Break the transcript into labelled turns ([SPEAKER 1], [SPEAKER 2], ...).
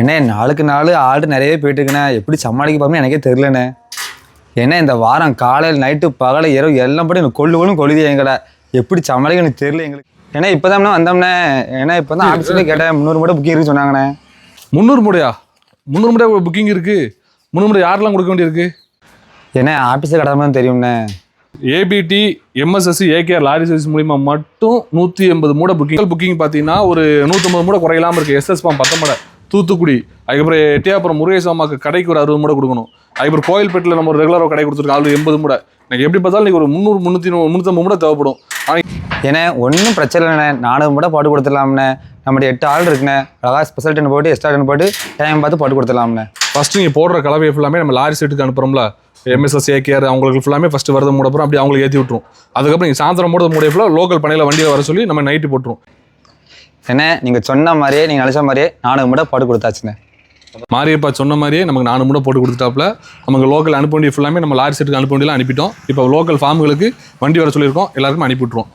[SPEAKER 1] என்ன நாளுக்கு நாள் ஆடு நிறைய போயிட்டு இருக்குண்ணே எப்படி சமாளிக்க எனக்கே தெரிலண்ணே ஏன்னா இந்த வாரம் காலையில் நைட்டு பகல இரவு எல்லாம் படி எனக்கு கொள்ளு கொள்ளும் கொழுதி எங்களை எப்படி சமாளிக்க எனக்கு தெரியல எங்களுக்கு. ஏன்னா இப்போ தான் வந்தோம்னே ஏன்னா இப்போ தான் ஆஃபீஸ்லேயே கேட்டேன். முந்நூறு மட்டும் புக்கிங் இருக்கு சொன்னாங்கண்ணே.
[SPEAKER 2] முந்நூறு மூடையா முந்நூறு மூடை புக்கிங் இருக்கு? முந்நூறு மூடை யாரெல்லாம் கொடுக்க வேண்டியிருக்கு?
[SPEAKER 1] ஏன்னா ஆஃபீஸில் கிடந்தாலும் தெரியும்ண்ணே.
[SPEAKER 2] ABT MSSC AKR lorry service மூலிமா மட்டும் நூற்றி எண்பது மூடை புக்கிங் புக்கிங் பார்த்தீங்கன்னா ஒரு நூற்றம்பது மூடை குறையலாம இருக்கு. எஸ்எஸ் பாம் பத்தம்படை தூத்துக்குடி அதுக்கப்புறம் எட்டியாப்புறம் முருகேச அம்மாக்கு கடைக்கு ஒரு அறுபது மூடை கொடுக்கணும். அதுக்கப்புறம் கோயில்பேட்டில் நம்ம ஒரு ரெகுலராக கடை கொடுத்துருக்கோம். அது எண்பது மூடை. எனக்கு எப்படி பார்த்தாலும் நீங்க ஒரு முந்நூறு முந்நூற்றி முந்நூற்றம்பது மூடை தேவைப்படும்.
[SPEAKER 1] ஏன்னா ஒன்றும் பிரச்சனை இல்லைண்ணே. நானூறு மட்டும் போட்டு கொடுத்துடலாம்ண்ணே. நம்மகிட்ட எட்டு ஆள் இருக்குண்ணே. அழகாக ஸ்பெஷல் டென் போட்டு எக்ஸ்ட்ரா டென் போட்டு டைம் பார்த்து போட்டு கொடுத்துடலாம்ண்ணே.
[SPEAKER 2] ஃபர்ஸ்ட் நீங்கள் போடுற கலவையை ஃபுல்லாமே நம்ம லாரி செட்டுக்கு அனுப்புறோம்ல. எம்எஸ்எஸ் ஏகேஆர் அவங்களுக்கு ஃபுல்லாமே ஃபர்ஸ்ட் வரது மூட அப்புறம் அப்படி அவங்களுக்கு ஏற்றி விட்ருவோம் அதுக்கப்புறம் நீங்கள் சாயந்தரம் மூட மூடைய ஃபுல்லாக லோக்கல் பண்ணையில் வண்டியில் வர சொல்லி நம்ம நைட்டு போட்டுருவோம்
[SPEAKER 1] என்ன? நீங்கள் சொன்ன மாதிரியே நீங்கள் அழைச்ச மாதிரியே நானூறு மட்டும் போட்டு கொடுத்தாச்சுண்ணே
[SPEAKER 2] மாரியப்பா சொன்ன மாதிரியே நமக்கு நாலு மூடை போட்டு கொடுத்துட்டாப்புல. நமக்கு லோக்கல் அனுப்ப வேண்டிய ஃபுல்லாமே நம்ம லாரி செட்டுக்கு அனுப்ப வேண்டியலாம் அனுப்பிட்டோம். இப்போ லோக்கல் ஃபார்முகளுக்கு வண்டி வர சொல்லியிருக்கோம். எல்லாருக்கும் அனுப்பி விட்ருவோம்